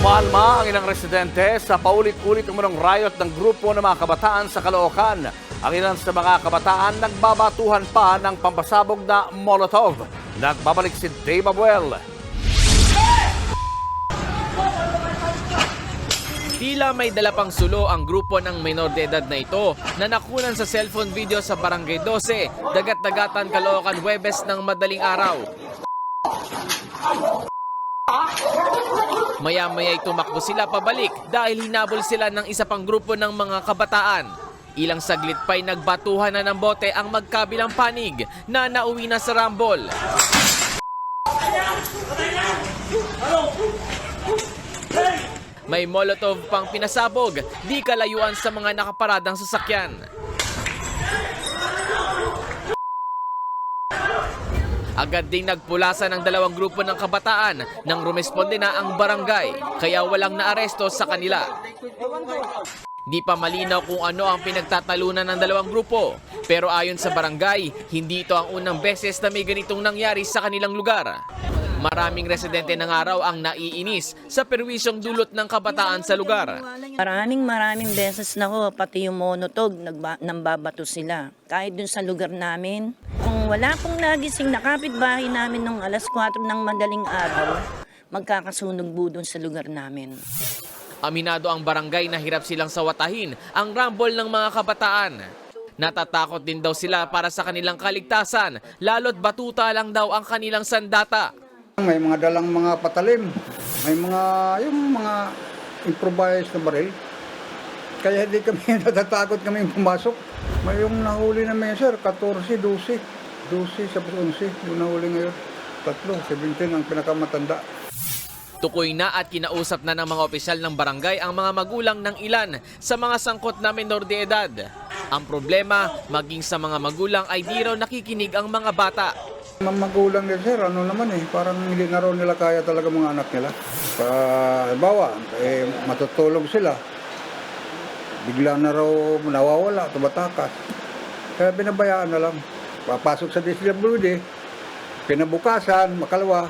Umalma ang ilang residente sa paulit-ulit umunong riot ng grupo ng mga kabataan sa Caloocan. Ang ilan sa mga kabataan nagbabatuhan pa ng pampasabog na Molotov. Nagbabalik si Dave Abuel. Tila may dala pang sulo ang grupo ng minor de edad na ito na nakunan sa cellphone video sa Barangay 12, Dagat-Dagatan, Caloocan, Huwebes ng madaling araw. Maya-maya tumakbo sila pabalik dahil hinabol sila ng isa pang grupo ng mga kabataan. Ilang saglit pa'y nagbatuhan na ng bote ang magkabilang panig na nauwi na sa Rambol. May molotov pang pinasabog, di kalayuan sa mga nakaparadang sasakyan. Agad ding nagpulasan ng dalawang grupo ng kabataan nang rumesponde na ang barangay, kaya walang naaresto sa kanila. Di pa malinaw kung ano ang pinagtatalunan ng dalawang grupo, pero ayon sa barangay, hindi ito ang unang beses na may ganitong nangyari sa kanilang lugar. Maraming residente ng araw ang naiinis sa perwisyong dulot ng kabataan sa lugar. Maraming maraming beses na ho, pati yung monotog, nagba, nambabato sila. Kahit dun sa lugar namin. Kung wala pong nagising na kapitbahay namin nung alas 4 ng madaling araw, magkakasunog po dun sa lugar namin. Aminado ang barangay na hirap silang sawatahin ang rambol ng mga kabataan. Natatakot din daw sila para sa kanilang kaligtasan, lalo't batuta lang daw ang kanilang sandata. May mga dalang mga patalim, may mga, yung mga improvised na baril. Kaya hindi kami natatakot kami pumasok. May yung nahuli namin, sir, 14, 12. 12 sa 11, yung nahuli ngayon. Tatlo, 17 ang pinakamatanda. Tukoy na at kinausap na ng mga opisyal ng barangay ang mga magulang ng ilan sa mga sangkot na menor de edad. Ang problema, maging sa mga magulang ay di raw nakikinig ang mga bata. Mga magulang nila, sir, ano naman eh, parang hindi na raw nila kaya talaga mga anak nila. Sa bawa, eh, matutulog sila. Bigla na raw nawawala, tumatakas. Kaya binabayaan na lang. Papasok sa DSWD, pinabukasan, makalawa,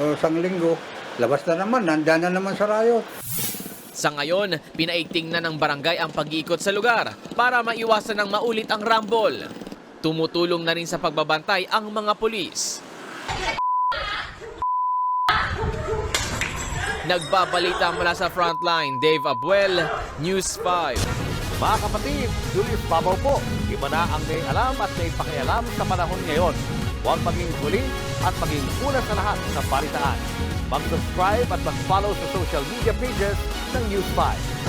uh, sang linggo, labas na naman, nandyan na naman sa rayot. Sa ngayon, pinaigting na ng barangay ang pag-iikot sa lugar para maiwasan ng maulit ang rambol. Tumutulong na rin sa pagbabantay ang mga pulis. Nagbabalita mula sa frontline, Dave Abuel, News 5. Mga kapatid, Julius Babaw po. Iba na ang may alam at may pakialam sa panahon ngayon. Huwag maging huli at maging una sa lahat sa balitaan. Mag-subscribe at mag-follow sa social media pages ng News 5.